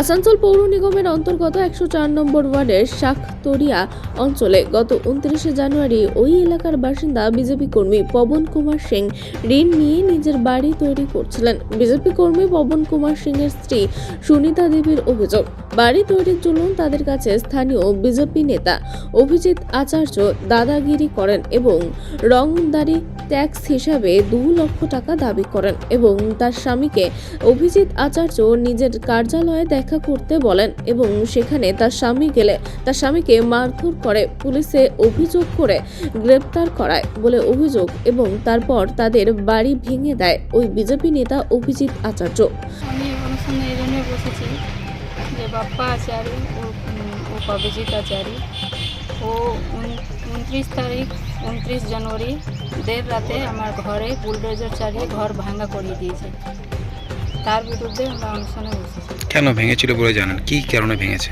আসানসোল পৌর নিগমের অন্তর্গত একশো চার নম্বর ওয়ার্ডের শাকতরিয়া অঞ্চলে গত উনত্রিশে জানুয়ারি ওই এলাকার বাসিন্দা বিজেপি কর্মী পবন কুমার সিং ঋণ নিয়ে নিজের বাড়ি তৈরি করছিলেন। বিজেপি কর্মী পবন কুমার সিং এর স্ত্রী সুনিতা দেবীর অভিযোগ। বাড়ি তৈরির জন্য তাদের কাছে স্থানীয় বিজেপি নেতা অভিজিৎ আচার্য দাদাগিরি করেন এবং রংদারি ট্যাক্স হিসাবে দু লক্ষ টাকা দাবি করেন এবং তার স্বামীকে অভিজিৎ আচার্য নিজের কার্যালয়ে দেখা করতে বলেন এবং সেখানে তার স্বামী গেলে তার স্বামীকে মারধর করে, পুলিশে অভিযোগ করে গ্রেপ্তার করায় বলে অভিযোগ এবং তারপর তাদের বাড়ি ভেঙে দেয় ওই বিজেপি নেতা অভিজিৎ আচার্য। আমি বসেছি বাপ্পা আচারি ও ও অভিজিৎ আচারি ও উনত্রিশ তারিখ, উনত্রিশ জানুয়ারি দের রাতে আমার ঘরে বুলডোজার চালিয়ে ঘর ভাঙা করিয়ে দিয়েছে। তার বিরুদ্ধে আমরা অনুষ্ঠানে বসেছি। কেন ভেঙেছিল বলে জানেন? কি কারণে ভেঙেছে?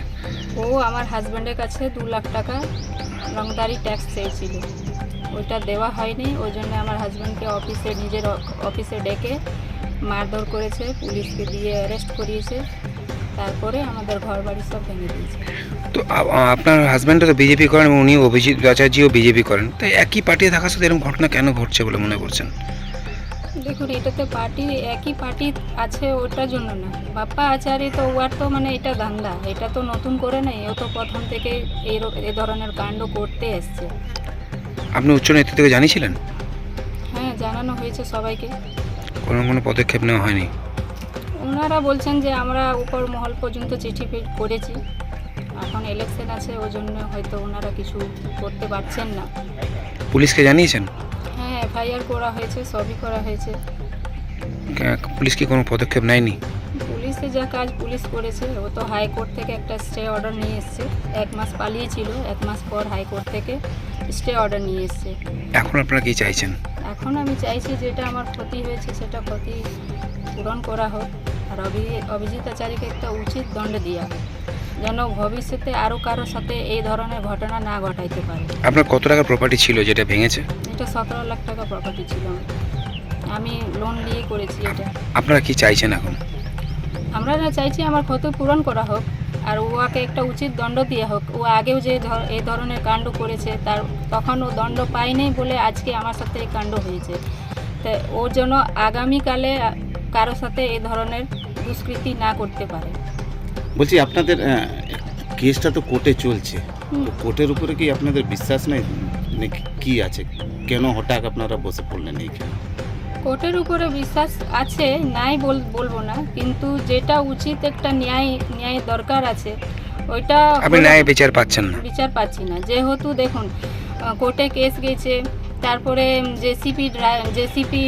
ও আমার হাজব্যান্ডের কাছে দু লাখ টাকা রংদারি ট্যাক্স চেয়েছিল। ওইটা দেওয়া হয়নি ওই জন্য আমার হাজব্যান্ডকে অফিসে নিজের অফিসে ডেকে মারধর করেছে পুলিশকে দিয়ে অ্যারেস্ট করিয়েছে তারপরে আমাদের ঘর বাড়ি সব ভেঙে দিয়েছে। তো আপনার হাজব্যান্ডও তো বিজেপি করেন এবং উনি অভিজিৎ আচার্যও বিজেপি করেন। তাই একই পার্টি থাকার সাথে এরকম ঘটনা কেন ঘটছে বলে মনে করছেন? দেখুন এটাতে পার্টি একই পার্টি আছে ওটার জন্য না। বাপ্পা আচারি তো ওয়ার তো মানে এটা ধান্দা। এটা তো নতুন করে নেই ও তো প্রথম থেকে এই এই ধরনের কাণ্ড করতে এসছে। আপনি উচ্চ নেতৃত্বকে জানিয়েছিলেন? হ্যাঁ জানানো হয়েছে সবাইকে। কোনো কোনো পদক্ষেপ নেওয়া হয়নি? ওনারা বলছেন যে আমরা উপর মহল পর্যন্ত চিঠি করেছি। এখন ইলেকশন আছে ওই জন্য হয়তো ওনারা কিছু করতে পারছেন না। পুলিশকে জানিয়েছেন? এফআইআর করা হয়েছে সবই করা হয়েছে। পুলিশ কি কোনো পদক্ষেপ নেয়নি? পুলিশে যা কাজ পুলিশ করেছে ও তো হাইকোর্ট থেকে একটা স্টে অর্ডার নিয়ে এসছে। এক মাস পালিয়েছিল এক মাস পর হাইকোর্ট থেকে স্টে অর্ডার নিয়ে এসছে। এখন আপনারা কি চাইছেন? এখন আমি চাইছি যেটা আমার ক্ষতি হয়েছে সেটা ক্ষতি পূরণ করা হোক। আর অভি- অভিজিৎ আচার্যকে একটা উচিত দণ্ড দেওয়া হোক। যেন ভবিষ্যতে আরও কারোর সাথে এই ধরনের ঘটনা না ঘটাইতে পারে। আপনার কত টাকার প্রপার্টি ছিল যেটা ভেঙেছে? এটা সতেরো লাখ টাকা প্রপার্টি ছিল। আমি লোন নিয়ে করেছি এটা। আপনারা কি চাইছেন এখন? আমরা না চাইছি আমার ক্ষতি পূরণ করা হোক আর ওয়াকে একটা উচিত দণ্ড দেওয়া হোক। ও আগেও যে এই ধরনের কাণ্ড করেছে তার তখন ও দণ্ড পায়নি বলে আজকে আমার সাথে এই কাণ্ড হয়েছে। তো ওর জন্য আগামীকালে কারোর সাথে এই ধরনের দুষ্কৃতি না করতে পারে। বলছি আপনাদের কেসটা তো কোর্টে চলছে। তো কোর্টের উপরে কি আপনাদের বিশ্বাস নেই? নাকি কি আছে? কেন হঠাৎ আপনারা বসে পড়লেন এইখানে? কোর্টের উপরে বিশ্বাস আছে নাই বল- বলব না কিন্তু যেটা উচিত একটা ন্যায় ন্যায় দরকার আছে ওইটা আপনি ন্যায় বিচার পাচ্ছেন না। বিচার পাচ্ছি না। যেহেতু দেখুন কোর্টে কেস গেছে তারপরে জেসিপি জেসিপি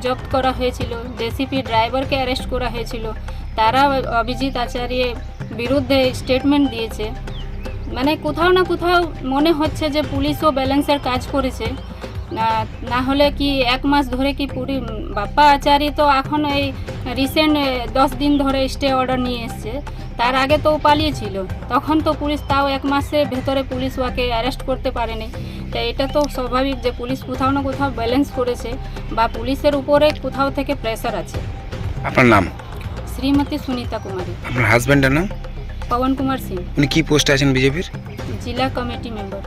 জব্দ করা হয়েছিল জেসিপি ড্রাইভারকে অ্যারেস্ট করা হয়েছিল তারা অভিজিৎ আচার্যের বিরুদ্ধে স্টেটমেন্ট দিয়েছে। মানে কোথাও না কোথাও মনে হচ্ছে যে পুলিশও ব্যালেন্সের কাজ করেছে। না হলে কি এক মাস ধরে কি পুরি, বাপ্পা আচারি তো এখন এই রিসেন্ট দশ দিন ধরে স্টে অর্ডার নিয়ে এসছে। তার আগে তো পালিয়েছিল। তখন তো পুলিশ তাও এক মাসের ভেতরে পুলিশ ওকে অ্যারেস্ট করতে পারেনি। তো এটা তো স্বাভাবিক যে পুলিশ কোথাও না কোথাও ব্যালেন্স করেছে বা পুলিশের উপরে কোথাও থেকে প্রেশার আছে। আপনার নাম? শ্রীমতী সুনীতা কুমারী। আপনার হাজব্যান্ডের নাম? পবন কুমার সিং। উনি কি পোস্টে আছেন বিজেপির জেলা কমিটি মেম্বার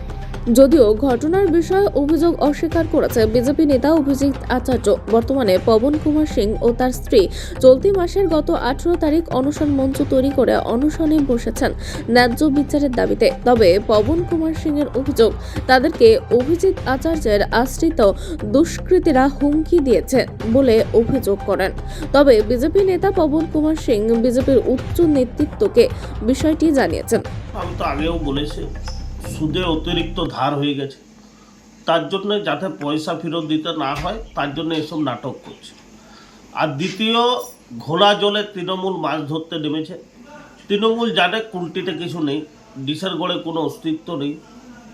যদিও ঘটনার বিষয়ে অভিযোগ অস্বীকার করেছে বিজেপি নেতা অভিজিৎ আচার্য। বর্তমানে পবন কুমার সিং ও তার স্ত্রী চলতি মাসের গত আঠেরো তারিখ অনশন মঞ্চ তৈরি করে অনশনে বসেছেন ন্যায্য বিচারের দাবিতে। তবে পবন কুমার সিং এর অভিযোগ, তাদেরকে অভিজিৎ আচার্যের আশ্রিত দুষ্কৃতীরা হুমকি দিয়েছে বলে অভিযোগ করেন। তবে বিজেপি নেতা পবন কুমার সিং বিজেপির উচ্চ নেতৃত্বকে বিষয়টি জানিয়েছেন। আমি তো আগেও বলেছি সুদে অতিরিক্ত ধার হয়ে গেছে। তার জন্য যাতে পয়সা ফেরত দিতে না হয়, তার জন্য এসব নাটক করছে। আর দ্বিতীয়, ঘোলা জলে তৃণমূল মাছ ধরতে নেমেছে। তৃণমূল জানে কুলটিতে কিছু নেই, ডিসের গড়ে কোনো অস্তিত্ব নেই।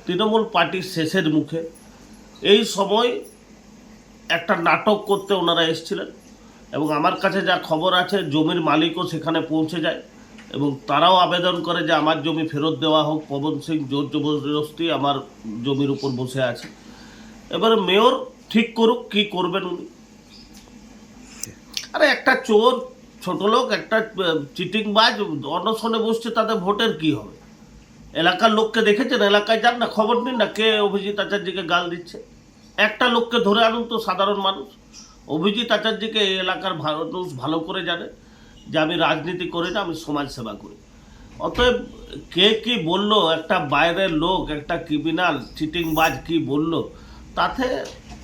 তৃণমূল পার্টির শেষের মুখে। এই সময় একটা নাটক করতে ওনারা এসেছিলেন এবং আমার কাছে যা খবর আছে, জমির মালিকও সেখানে পৌঁছে যায়। এবং তারাও আবেদন করে যে আমার জমি ফেরত দেওয়া হোক, পবন সিং, জোর জবরদস্তি আমার জমির উপর বসে আছে। এবার মেয়র ঠিক করুক, কি করবেন উনি? আরে একটা চোর, ছোট লোক, একটা চিটিং বাজ অনশনে বসছে তাতে ভোটের কি হবে? এলাকার লোককে দেখেছেন? এলাকায় যান না, খবর নিন না, কে অভিজিৎ আচার্যকে গাল দিচ্ছে? একটা লোককে ধরে আনুন তো সাধারণ মানুষ। অভিজিৎ আচার্যকে এলাকার মানুষ ভালো করে জানে। যে আমি রাজনীতি করি না, আমি সমাজ সেবা করি। অতএব কে কি বলল, একটা বাইরের লোক, একটা ক্রিমিনাল চিটিংবাজ কি বলল, তাতে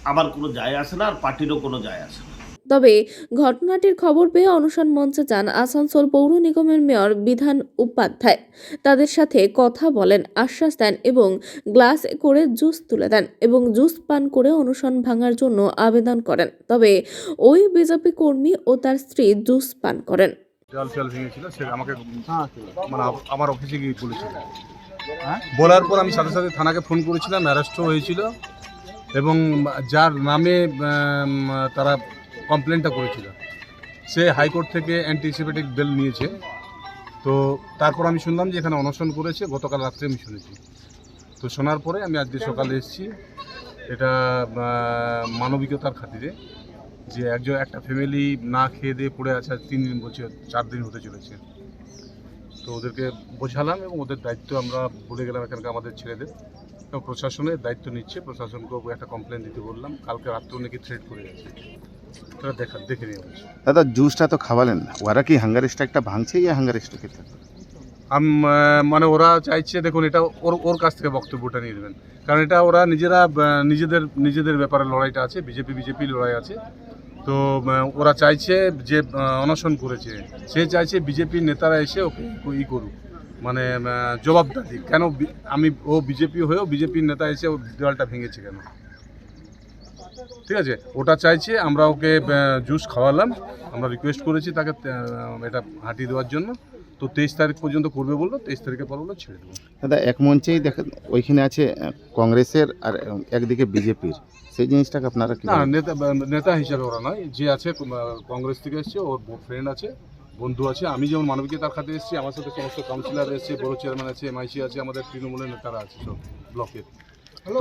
আমার কোনো যায় আসে না আর পার্টিরও কোনো যায় আসে না। তবে ঘটনাটির খবর পেয়ে অনশন মঞ্চে যান আসানসোল পৌর নিগমের মেয়র বিধান উপাধ্যায়। তাদের সাথে কথা বলেন আশ্বাস দেন এবং গ্লাসে করে জুস তুলে দেন এবং জুস পান করে অনশন ভাঙার জন্য আবেদন করেন। তবে ওই বিজেপি কর্মী ও তার স্ত্রী জুস পান করেন। ভেঙেছিল সে আমাকে মানে আমার অফিসে গিয়ে বলেছিল। বলার পর আমি সাথে সাথে থানাকে ফোন করেছিলাম অ্যারেস্টও হয়েছিল এবং যার নামে তারা কমপ্লেনটা করেছিল। সে হাইকোর্ট থেকে অ্যান্টিসিপেটিক বেল নিয়েছে। তো তারপর আমি শুনলাম যে এখানে অনশন করেছে, গতকাল রাত্রে আমি শুনেছি। তো শোনার পরে আমি আজকে সকালে এসেছি। এটা মানবিকতার খাতিরে যে একজন, একটা ফ্যামিলি না খেয়ে দিয়ে পড়ে আছে তিন দিন বলছে, চার দিন হতে চলেছে। তো ওদেরকে বোঝালাম এবং ওদের দায়িত্ব আমরা বলে গেলাম এখানকার আমাদের ছেলেদের। প্রশাসনের দায়িত্ব নিচ্ছে। প্রশাসনকেও একটা কমপ্লেন দিতে বললাম। কালকে রাত্রেও নাকি থ্রেড করে গেছে। তারা দেখা দেখে নিয়ে বলছে দাদা জুসটা তো খাওয়ালেন না। ওরা কি হাঙ্গার স্ট্রাইকটা ভাঙছে ইয়া হাঙ্গার স্ট্রাইকের আম মানে ওরা চাইছে দেখুন এটা ওর ওর কাছ থেকে বক্তব্যটা নিয়ে নেবেন। কারণ এটা ওরা নিজেরা নিজেদের নিজেদের ব্যাপারে লড়াইটা আছে বিজেপি বিজেপি লড়াই আছে। তো ওরা চাইছে যে অনশন করেছে। সে চাইছে বিজেপির নেতারা এসে ওকে ই করুক। মানে জবাবটা দিক। কেন আমি ও বিজেপি হয়েও বিজেপির নেতা এসে ও দেওয়ালটা ভেঙেছে কেন? ঠিক আছে? ওটা চাইছে আমরা ওকে জুস খাওয়ালাম। আমরা রিকোয়েস্ট করেছি তাকে এটা হাঁটিয়ে দেওয়ার জন্য। তো তেইশ তারিখ পর্যন্ত করবে বলল তেইশ তারিখের পর বলল ছেড়ে দেবো। দাদা এক মঞ্চেই দেখেন ওইখানে আছে কংগ্রেসের আর একদিকে বিজেপির। সেই জিনিসটাকে আপনারা কি না নেতা নেতা হিসাবে ওরা নয়। যে আছে কংগ্রেস থেকে এসছে ওর ফ্রেন্ড আছে বন্ধু আছে। আমি যেমন মানবিকতার খাতে এসেছি আমার সাথে সমস্ত কাউন্সিলর এসছে বড় চেয়ারম্যান আছে এমআইসি আছে আমাদের তৃণমূলের নেতারা আছে সব ব্লকের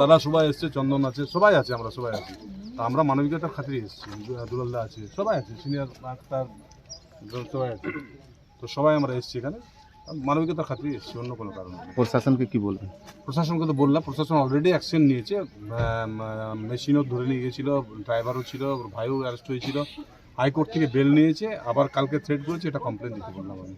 তারা সবাই এসছে চন্দন আছে সবাই আছে আমরা সবাই আছি। তা আমরা মানবিকতার খাতিরে এসেছি দুলাল্লা আছে সবাই আছে সিনিয়র ডাক্তার সবাই আছে। তো সবাই আমরা এসেছি এখানে। মানবিকতার খাতিরে এসেছি অন্য কোনো কারণে প্রশাসনকে কি বলবেন? প্রশাসনকে তো বললাম প্রশাসন অলরেডি অ্যাকশন নিয়েছে। মেশিনও ধরে নিয়ে গেছিল ড্রাইভারও ছিল ভাইও অ্যারেস্ট হয়েছিল। হাইকোর্ট থেকে বেল নিয়েছে আবার কালকে থ্রেড করেছে এটা কমপ্লেন দিতে বললাম আমি।